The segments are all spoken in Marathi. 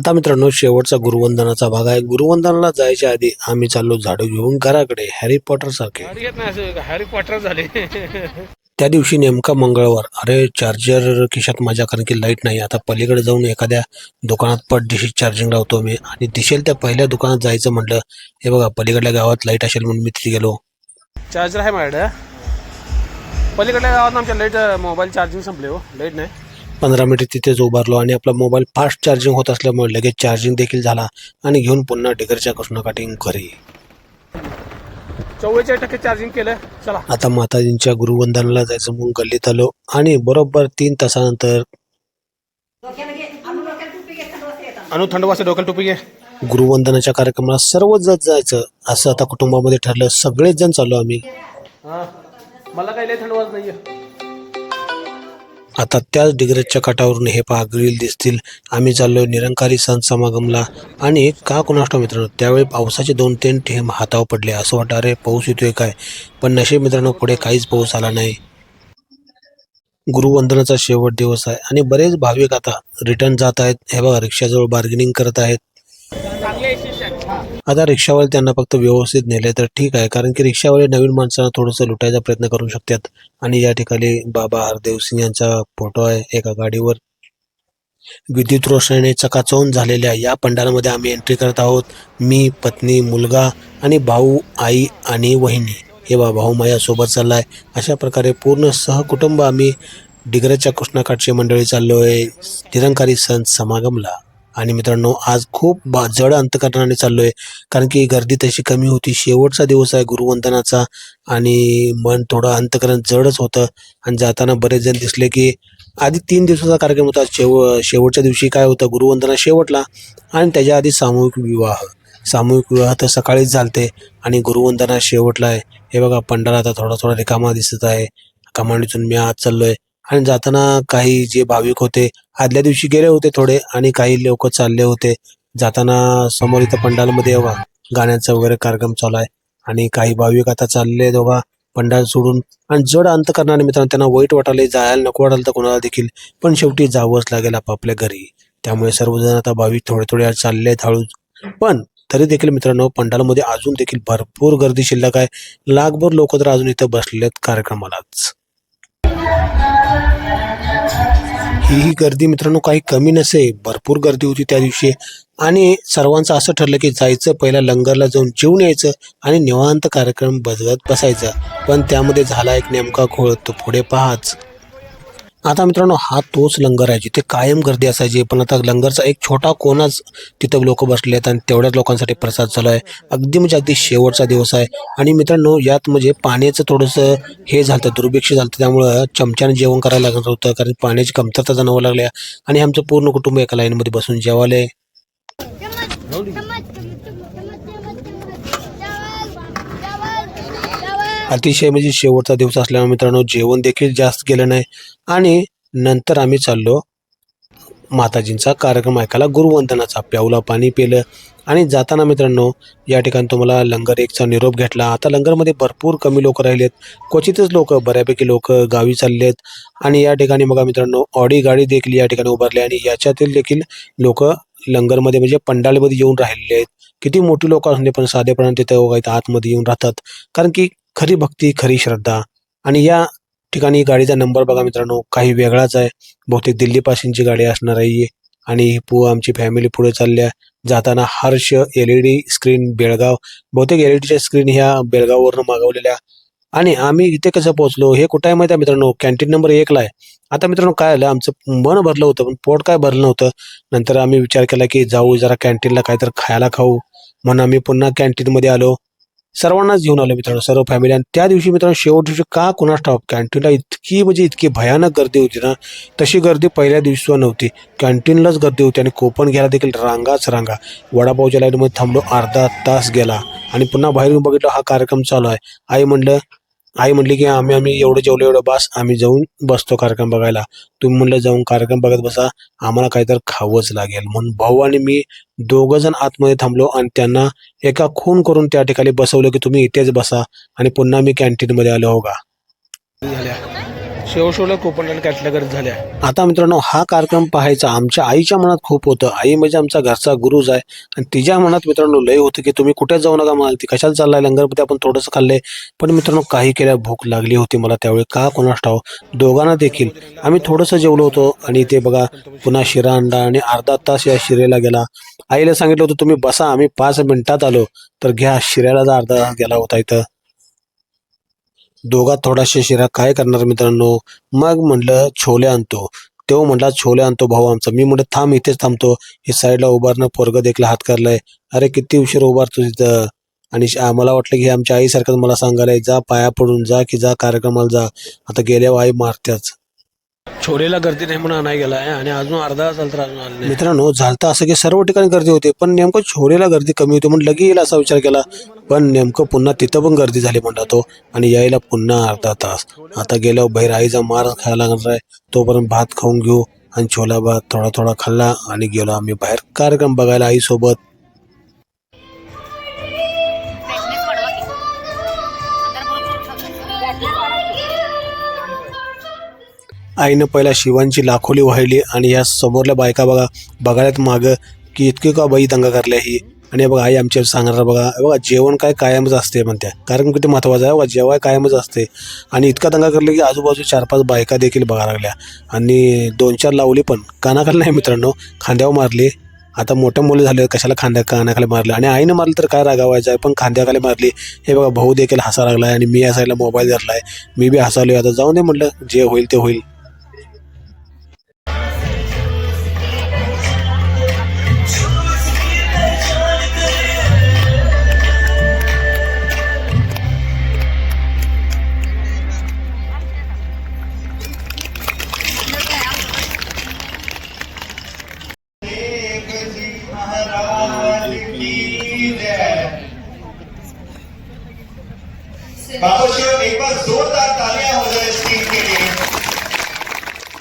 आता मित्रांनो शेवटचा गुरुवंदनाचा भाग आहे. गुरुवंदनाला जायच्या आधी आम्ही चाललो झाडू घेऊन घराकडे हॅरी पॉटर सारखे. हॅरी क्वार्टर झाले. त्या दिवशी नेमका मंगळवार. अरे चार्जर खिशात माझ्या कारण की लाइट नाही. आता पलीकडे जाऊन एखाद्या दुकानात पट दिशी चार्जिंग लावतो मी. आणि दिसेल त्या पहिल्या दुकानात जायचं म्हटलं हे बघा पलीकडल्या गावात लाइट असेल म्हणून मी तिथे गेलो. चार्जर आहे माझ्याकडे. पलीकडल्या गावात आमच्या लाइट मोबाईल चार्जिंग संपले हो. लाइट नाही. पंधरा मिनिट तिथेच उभारलो आणि आपला मोबाईल फास्ट चार्जिंग होत असल्यामुळे लगेच चार्जिंग देखील झाला आणि घेऊन पुन्हा डिगरच्या कृष्णकाठी घरी. चव्वेचाळीस टक्के चार्जिंग केलं. चला. आता माताजींच्या गुरुवंदनाला जायचं म्हणून गल्लीत आलो आणि बरोबर तीन तासानंतर अनु थंड वाजते डोक्याला टोपी घे. गुरुवंदनाच्या कार्यक्रमाला सर्वच जण जायचं असं आता कुटुंबामध्ये ठरलं. सगळेच जण चाललो आम्ही. हा. मला काही थंड वाजत नाहीये. आता त्याच डिग्रजच्या काठावरून हे पहा ग्रिल दिसतील. आम्ही चाललोय निरंकारी सण समागमला. आणि का कोणाष्ट मित्रांनो त्यावेळी पावसाचे दोन तीन ठेंब हातावर पडले. असं वाटतं अरे पाऊस येतोय काय? पण नशीब मित्रांनो पुढे काहीच पाऊस आला नाही. गुरुवंदनाचा शेवट दिवस आहे. आणि बरेच भाविक आता रिटर्न जात आहेत. हे बघा रिक्षाजवळ बार्गेनिंग करत आहेत. आता रिक्षावाले त्यांना फक्त व्यवस्थित नेले तर ठीक आहे कारण की रिक्षावाले नवीन माणसांना थोडंसं लुटायचा प्रयत्न करू शकतात. आणि या ठिकाणी बाबा हरदेव सिंग यांचा फोटो आहे एका गाडीवर. विद्युत रोषणाने चकाचौन झालेल्या या पंडालामध्ये आम्ही एंट्री करत आहोत. मी पत्नी मुलगा आणि भाऊ आई आणि वहिनी. हे बा भाऊ हो माझ्यासोबत चालला आहे अशा प्रकारे पूर्ण सहकुटुंब आम्ही डिग्रजच्या कृष्णाकाठची मंडळी चाललो आहे निरंकारी संत समागमला. आणि मित्रांनो आज खूप बा जड अंतकरणाने आहे कारण की गर्दी तशी कमी होती. शेवटचा दिवस आहे गुरुवंदनाचा आणि मन थोडं अंतकरण जडच होतं. आणि जाताना बरेच जण दिसले की आधी तीन दिवसाचा कार्यक्रम होता. शेव शेवटच्या दिवशी काय होतं? गुरुवंदना शेवटला आणि त्याच्या आधी सामूहिक विवाह. सामूहिक विवाह तर सकाळीच झालते आणि गुरुवंदना शेवटला आहे. हे बघा पंढरा आता थोडा थोडा रिकामा दिसत आहे. कमांडीतून मी आज चाललो आहे आणि जाताना काही जे भाविक होते आदल्या दिवशी गेले होते थोडे आणि काही लोक चालले होते. जाताना समोर इथं पंडालमध्ये बघा गाण्याचा वगैरे कार्यक्रम चालू आहे. आणि काही भाविक आता चालले दोघा पंडाल सोडून. आणि जड अंत करणारे मित्रांनो त्यांना वाईट वाटायला जायला नको वाटायला तर कोणाला देखील. पण शेवटी जावंच लागेल आपापल्या घरी. त्यामुळे सर्वजण आता भाविक थोडे थोडे चालले हळू पण तरी देखील मित्रांनो पंडालमध्ये अजून देखील भरपूर गर्दी शिल्लक आहे. लाखभर लोक तर अजून इथं बसलेत आहेत कार्यक्रमालाच. ही ही गर्दी मित्रांनो काही कमी नसे भरपूर गर्दी होती त्या दिवशी. आणि सर्वांचं असं ठरलं की जायचं पहिला लंगरला जाऊन जेवून यायचं आणि निवांत कार्यक्रम बदलत बसायचा. पण त्यामध्ये झाला एक नेमका घोळ तो पुढे पाहाच. आता मित्रांनो हा तोच लंगर आहे जिथे कायम गर्दी असायची. पण आता लंगरचा एक छोटा कोणाच तिथं लोक बसले आहेत आणि तेवढ्याच लोकांसाठी प्रसाद चालू आहे. अगदी म्हणजे अगदी शेवटचा दिवस आहे. आणि मित्रांनो यात म्हणजे पाण्याचं थोडंसं हे झालं दुर्भिक्ष झालं त्यामुळं चमच्याने जेवण करायला लागत होतं कारण पाण्याची कमतरता जाणवू लागल्या. आणि आमचं पूर्ण कुटुंब एका लाईनमध्ये बसून जेवाले अतिशय म्हणजे शेवटचा दिवस असल्यामुळे मित्रांनो जेवण देखील जास्त गेलं नाही. आणि नंतर आम्ही चाललो माताजींचा कार्यक्रम ऐकायला गुरुवंदनाचा. प्याऊला पाणी पिलं आणि जाताना मित्रांनो या ठिकाणी तुम्हाला लंगर एकचा निरोप घेतला. आता लंगरमध्ये भरपूर कमी लोक राहिलेत. क्वचितच लोक बऱ्यापैकी लोक गावी चाललेत. आणि या ठिकाणी बघा मित्रांनो ऑडी गाडी देखील या ठिकाणी उभारली आणि याच्यातील देखील लोक लंगरमध्ये म्हणजे पंडालमध्ये येऊन राहिलेले आहेत. किती मोठी लोक असून पण साधेपणाने तिथे बघा इथं आतमध्ये येऊन राहतात. कारण की खरी भक्ती खरी श्रद्धा. आणि या ठिकाणी गाडीचा नंबर बघा मित्रांनो काही वेगळाच आहे. बहुतेक दिल्लीपासूनची गाडी असणार आहे आणि पु पू आमची फॅमिली पुढे चालल्या जाताना Harsh L E D screen Belgaum. बहुतेक एल ई डीच्या स्क्रीन ह्या बेळगाववरून मागवलेल्या. आणि आम्ही इथे कसं पोहोचलो हे कुठं आहे माहिती आहे मित्रांनो? कॅन्टीन नंबर एकला आहे. आता मित्रांनो काय आलं? आमचं मन भरलं होतं पण पोट काय भरलं नव्हतं. नंतर आम्ही विचार केला की जाऊ जरा कॅन्टीनला काहीतरी खायला खाऊ. म्हणून आम्ही पुन्हा कॅन्टीनमध्ये आलो. सर्वांनाच घेऊन आलो मित्रांनो सर्व फॅमिली आणि त्या दिवशी मित्रांनो शेवट दिवशी का कुणास ठाऊक कॅन्टीनला इतकी म्हणजे इतकी भयानक गर्दी होती ना तशी गर्दी पहिल्या दिवशी नव्हती. कॅन्टीनलाच गर्दी होती आणि कोपन घ्यायला देखील रांगाच रांगा. वडापावच्या लाईनमध्ये थांबलो अर्धा तास गेला. आणि पुन्हा बाहेरून बघितलं हा कार्यक्रम चालू आहे. आई म्हणलं आई म्हणली की आम्ही आम्ही एवढं जेवढं एवढं बास आम्ही जाऊन बसतो कार्यक्रम बघायला. तुम्ही म्हणलं जाऊन कार्यक्रम बघत बसा आम्हाला काहीतरी खावंच लागेल. म्हणून भाऊ आणि मी दोघं जण आतमध्ये थांबलो आणि त्यांना एका खून करून त्या ठिकाणी बसवलं की तुम्ही इथेच बसा आणि पुन्हा मी कॅन्टीनमध्ये आलो हो का शेव शोला गरज झाल्या आता मित्रांनो हा कार्यक्रम पाहायचा आमच्या आईच्या मनात खूप होतं. आई म्हणजे आमचा घरचा गुरुज आहे. आणि तिच्या मनात मित्रांनो लय होतं की तुम्ही कुठे जाऊ नका म्हणाल. ती कशाला चाललाय? लंगरमध्ये आपण थोडंसं खाल्लंय. पण मित्रांनो काही केल्या भूक लागली होती मला. त्यावेळी का कोणास ठाव दोघांना देखील. आम्ही थोडंसं जेवलो होतो. आणि ते बघा पुन्हा शिरा अंडा आणि अर्धा तास या शिरेला गेला. आईला सांगितलं होतं तुम्ही बसा. आम्ही पाच मिनिटात आलो. तर घ्या शिऱ्याला अर्धा गेला होता इथं. दोघात थोडाशा शिरा काय करणार मित्रांनो? मग म्हणलं छोले आणतो. तो म्हटला छोले आणतो भाऊ आमचा. मी म्हटलं थांब इथेच थांबतो. हे साईडला उभारणं पोरगं देखला हात करलाय. अरे किती उशीर उभारतो तिथं आणि मला आम्हाला वाटलं की आमच्या आईसारखंच मला सांगायला जा पाया पडून जा की जा कार्यक्रमाला जा. आता गेल्यावर आई मारत्याच. छोलेला गर्दी नाही म्हणून गेला आहे आणि अजून अर्धा तास तर अजून आलं नाही. मित्रांनो झालं असं की सर्व ठिकाणी गर्दी होती पण नेमकं छोलेला गर्दी कमी होती म्हणून लगे येईल असा विचार केला. पण नेमकं पुन्हा तिथं पण गर्दी झाली म्हणला तो आणि यायला पुन्हा अर्धा तास. आता गेल्यावर बाहेर आईचा मार खायला लागणार आहे. तोपर्यंत भात खाऊन घेऊ आणि छोला भात थोडा थोडा खाल्ला आणि गेलो आम्ही बाहेर. कार्यक्रम बघायला आईसोबत. आईनं पहिला शिवांची लाखोली वाहिली आणि या समोरल्या बायका बघा बघायला मागं की इतकी का बाई दंगा करल्या ही? आणि बघा आई आमच्या सांगणार बघा. बघा जेवण काय कायमच असते म्हणत्या. कारण किती महत्वाचं आहे बघा जेवाय कायमच असते आणि इतका दंगा करले की आजूबाजू चार पाच बायका देखील बघा लागल्या. आणि दोन चार लावली पण. कानाखाली नाही मित्रांनो खांद्यावर मारली. आता मोठ्या मुलं झाले कशाला खांद्या कानाखाली मारलं? आणि आईनं मारलं तर काय रागावायचं आहे? पण खांद्याखाली मारली. हे बघा भाऊ देखील हसा आहे आणि मी हसायला मोबाईल धरला आहे मी बी हसालो आता जाऊन दे म्हटलं जे होईल ते होईल.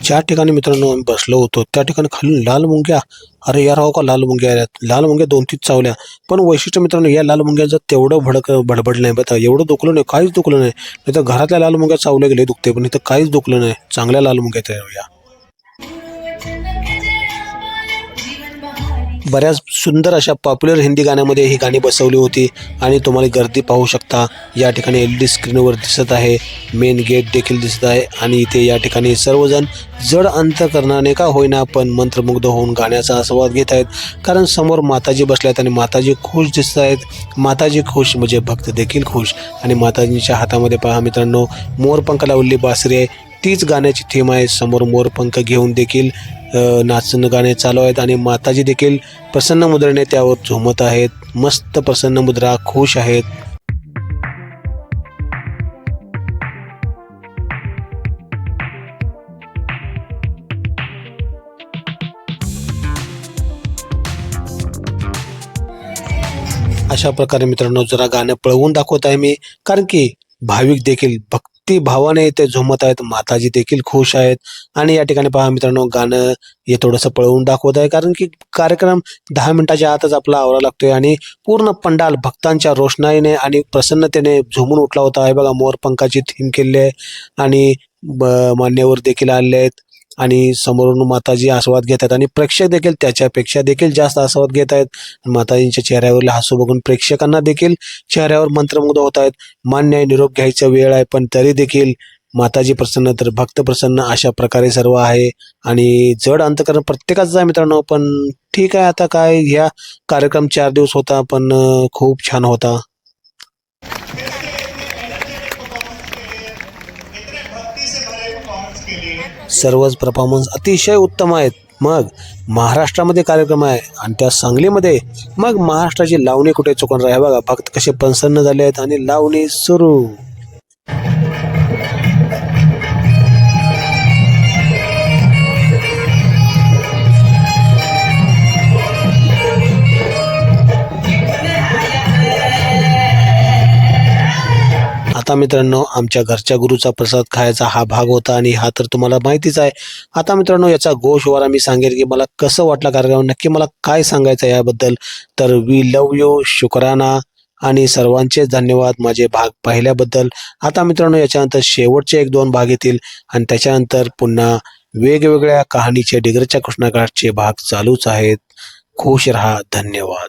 ज्या ठिकाणी मित्रांनो आम्ही बसलो होतो त्या ठिकाणी खालून लाल मुंग्या. अरे यार हो का लाल मुंग्या आल्यात लाल मुंग्या दोन तीन चावल्या. पण वैशिष्ट्य मित्रांनो या लाल मुंग्याचं तेवढं भडक भडबडलं नाही बघा एवढं दुखलं नाही काहीच दुखलं नाही. नाही तर घरातल्या लाल मुंग्या चावल्या गेले दुखते पण इथं काहीच दुखलं नाही. चांगल्या लाल मुंग्या त्या या बऱ्याच सुंदर अशा पॉप्युलर हिंदी गाण्यामध्ये ही गाणी बसवली होती. आणि तुम्हाला गर्दी पाहू शकता या ठिकाणी एल डी स्क्रीनवर दिसत आहे. मेन गेट देखील दिसत आहे. आणि इथे या ठिकाणी सर्वजण जड अंतकरणाने का होईना पण मंत्रमुग्ध होऊन गाण्याचा आस्वाद घेत आहेत. कारण समोर माताजी बसल्या आहेत आणि माताजी खुश दिसत आहेत. माताजी खुश म्हणजे भक्त देखील खुश. आणि माताजींच्या हातामध्ये पहा मित्रांनो मोरपंख लावलेली बासरी आहे. तीच गाण्याची थीम आहे. समोर मोरपंख घेऊन देखील नाचणं गाणे चालू आहेत आणि माताजी देखील प्रसन्न मुद्रेने त्यावर झुमत आहेत. मस्त प्रसन्न मुद्रा खुश आहेत. अशा प्रकारे मित्रांनो जरा गाणं पळवून दाखवत आहे मी कारण की भाविक देखील भक्त भावाने ते झुमत आहेत. माताजी देखील खुश आहेत. आणि या ठिकाणी पहा मित्रांनो गाणं हे थोडंसं पळवून दाखवत आहे. कारण की कार्यक्रम दहा मिनिटाच्या आतच आपला आवरा लागतोय. आणि पूर्ण पंडाल भक्तांच्या रोषणाईने आणि प्रसन्नतेने झुमून उठला होता. आहे बघा मोरपंखाची थीम केली आहे. आणि मान्यवर देखील आले आहेत. आणि समोरून माताजी आस्वाद घेत आहेत आणि प्रेक्षक देखील त्याच्यापेक्षा देखील जास्त आस्वाद घेत आहेत माताजींच्या चेहऱ्यावरील हसू बघून प्रेक्षकांना देखील चेहऱ्यावर मंत्रमुग्ध होत आहेत मान्य आहे निरोप घ्यायचा वेळ आहे पण तरी देखील माताजी प्रसन्न तर भक्त प्रसन्न अशा प्रकारे सर्व आहे. आणि जड अंतकरण प्रत्येकाचं आहे मित्रांनो पण ठीक आहे आता काय? ह्या कार्यक्रम चार दिवस होता पण खूप छान होता. सर्वच परफॉर्मन्स अतिशय उत्तम आहेत. मग महाराष्ट्रामध्ये कार्यक्रम आहे आणि त्या सांगलीमध्ये मग महाराष्ट्राची लावणी कुठे चुकून राहा बघा फक्त कसे प्रसन्न झाले आहेत आणि लावणी सुरू. मित्रांनो आमच्या घरच्या गुरुचा प्रसाद खायचा हा भाग होता आणि हा तर तुम्हाला माहितीच आहे. आता मित्रांनो याचा गोषवारा मी सांगेल की मला कसं वाटलं कार्यक्रम नक्की मला काय सांगायचं याबद्दल. तर वी लव यू शुक्राना. आणि सर्वांचे धन्यवाद माझे भाग पाहिल्याबद्दल. आता मित्रांनो याच्यानंतर शेवटचे एक दोन भाग येतील आणि त्याच्यानंतर पुन्हा वेगवेगळ्या कहाणीचे डिग्रजच्या कृष्णाकाठचे भाग चालूच आहेत. खुश रहा धन्यवाद.